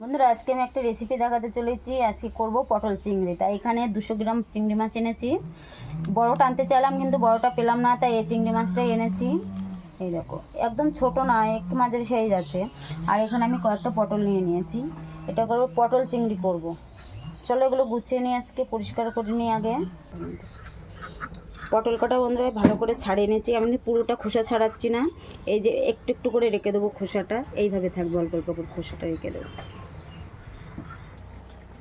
বন্ধুরা, আজকে আমি একটা রেসিপি দেখাতে চলেছি। আজকে করব পটল চিংড়ি। তাই এখানে দুশো গ্রাম চিংড়ি মাছ এনেছি। বড়টা আনতে চাইলাম, কিন্তু বড়টা পেলাম না, তাই এই চিংড়ি মাছটাই এনেছি। এই দেখো, একদম ছোট না, একটু মাঝারি সাইজ আছে। আর এখানে আমি কয়েকটা পটল নিয়ে নিয়েছি। এটা করব, পটল চিংড়ি করব। চলো এগুলো গুছিয়ে নিয়ে আজকে পরিষ্কার করে নিই আগে। পটল কটা বন্ধুরা ভালো করে ছাড়িয়ে নিয়েছি। আমি পুরোটা খোসা ছাড়াচ্ছি না। এই যে একটু একটু করে রেখে দেবো খোসাটা। এইভাবে থাকবে অল্প অল্প করে খোসাটা রেখে দেবো।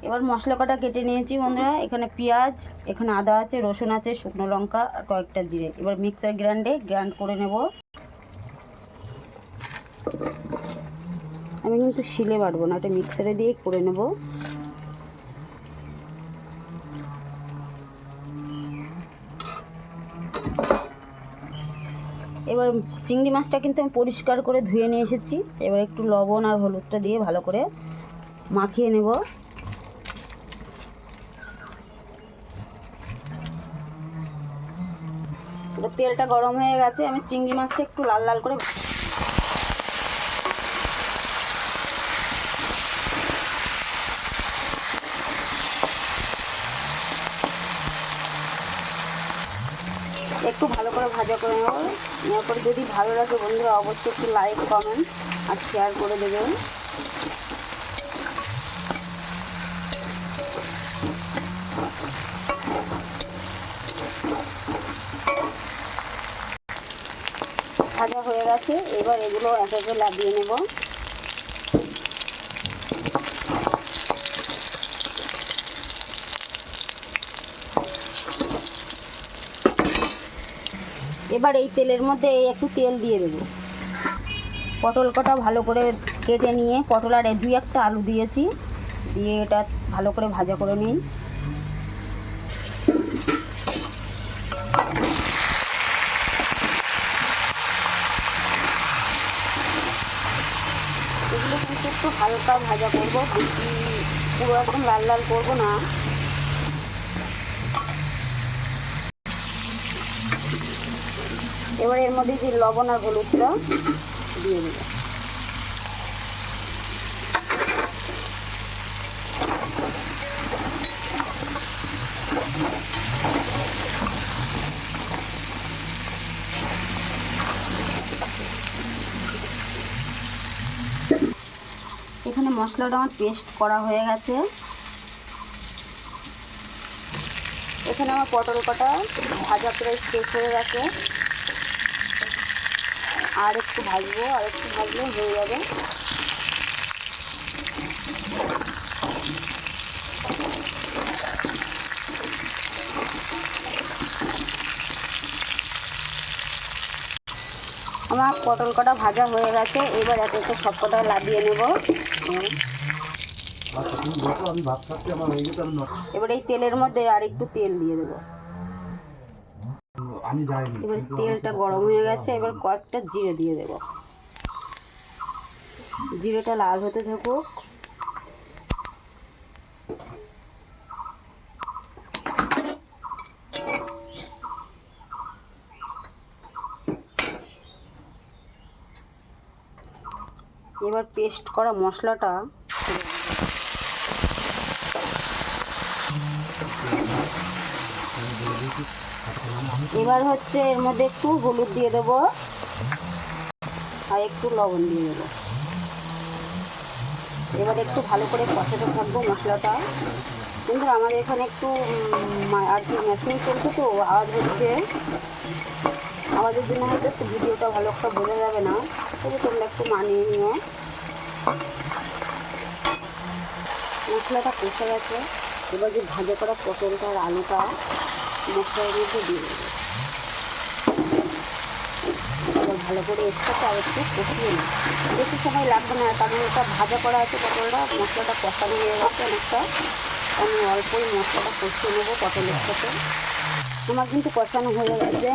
এবার মশলা কটা কেটে নিয়েছি বন্ধুরা। এখানে পেঁয়াজ, এখানে আদা আছে, রসুন আছে, শুকনো লঙ্কা আর কয়েকটা জিরে। এবার মিক্সার গ্রাইন্ডে গ্রাইন্ড করে নেব। আমি কিন্তু শিলে বাটবো না এটা মিক্সারে দিয়ে করে নেব। এবার চিংড়ি মাছটা কিন্তু আমি পরিষ্কার করে ধুয়ে নিয়ে এসেছি। এবার একটু লবণ আর হলুদটা দিয়ে ভালো করে মাখিয়ে নেব। এবার তেলটা গরম হয়ে গেছে, আমি চিংড়ি মাছটা একটু লাল লাল করে একটু ভালো করে ভাজা করে নেব। নেওয়ার পরে যদি ভালো লাগে বন্ধুরা, অবশ্যই একটু লাইক কমেন্ট আর শেয়ার করে দেবেন ভাজা হয়ে গেছে এবার এগুলো এক একে লাগিয়ে নেব। এবার এই তেলের মধ্যে একটু তেল দিয়ে দেবো। পটল কটা ভালো করে কেটে নিয়ে, পটল আর দুই একটা আলু দিয়েছি, দিয়ে এটা ভালো করে ভাজা করে নিই এগুলো কিন্তু একটু হালকা ভাজা করব, বেশি পুরো একদম লাল লাল করব না। এবার এর মধ্যে যে লবণ আর হলুদটা দিয়ে দেবো। এখানে মশলাটা আমার পেস্ট করা হয়ে গেছে। এখানে আমার পটল কটা ভাজা প্রায় শেষ হয়ে গেছে। আর একটু ভাজবো, আর একটু ভাজলে হয়ে যাবে। পটল কটা ভাজা হয়ে গেছে, এবার একে একটু সব কটা লাগিয়ে নেব। এবার এই তেলের মধ্যে আর একটু তেল দিয়ে দেবো। এবার তেলটা গরম হয়ে গেছে, এবার কয়েকটা জিরে দিয়ে দেবো। জিরেটা লাল হতে থাকুক। এবার পেস্ট করা মশলাটা এবার হচ্ছে এর মধ্যে একটু হলুদ দিয়ে দেব আর একটু লবণ দিয়ে দেবো। এবার একটু ভালো করে কষাতে থাকব মশলাটা। কিন্তু আমাদের এখানে একটু আর কি মেশিন চলছে তো, আওয়াজ হচ্ছে। আওয়াজের জন্য হয়তো একটু ভিডিওটা ভালো একটা বোঝা যাবে না। তবে তোমরা একটু মানিয়ে নিও। মশলাটা কষে গেছে। এবার যে ভাজা করা পটলটা আর আলুটা মশলার মধ্যে দিয়ে ভালো করে সাথে আর একটু কষিয়ে নিই। বেশি সময় লাগবে না, কারণ এটা ভাজা করা আছে পটলটা। মশলাটা কষানো হয়ে গেছে অনেকটা। আমি অল্পই মশলাটা কষিয়ে নেব পটলের সাথে। আমার কিন্তু কষানো হয়ে গেছে।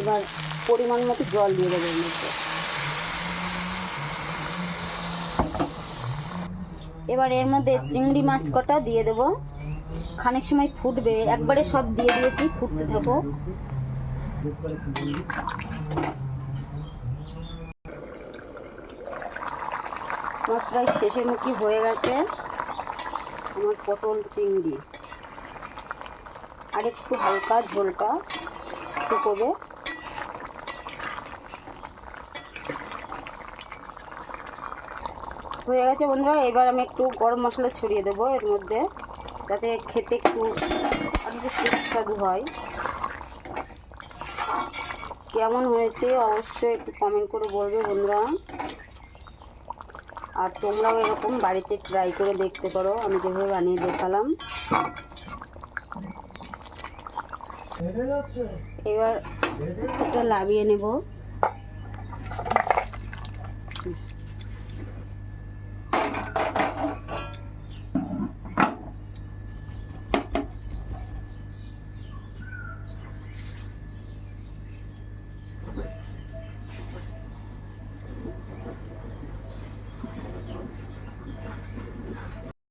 এবার পরিমাণ মতো জল দিয়ে দেবো এর মধ্যে। এবার এর মধ্যে চিংড়ি মাছ কটা দিয়ে দেবো। খানিক সময় ফুটবে, একবারে সব দিয়ে দিয়েছি, ফুটতে থাকো। প্রায় শেষে মুখী হয়ে গেছে আমার পটল চিংড়ি। আর একটু হালকা ঝোলটা। শুকোবে হয়ে গেছে বন্ধুরা, এবার আমি একটু গরম মশলা ছড়িয়ে দেবো এর মধ্যে, যাতে খেতে একটু একটু সুস্বাদু হয়। কেমন হয়েছে অবশ্যই একটু কমেন্ট করে বলবে বন্ধুরা। আর তোমরাও এরকম বাড়িতে ট্রাই করে দেখতে পারো, আমি যেভাবে বানিয়ে দেখালাম। এবার এটা লাভিয়ে নেব।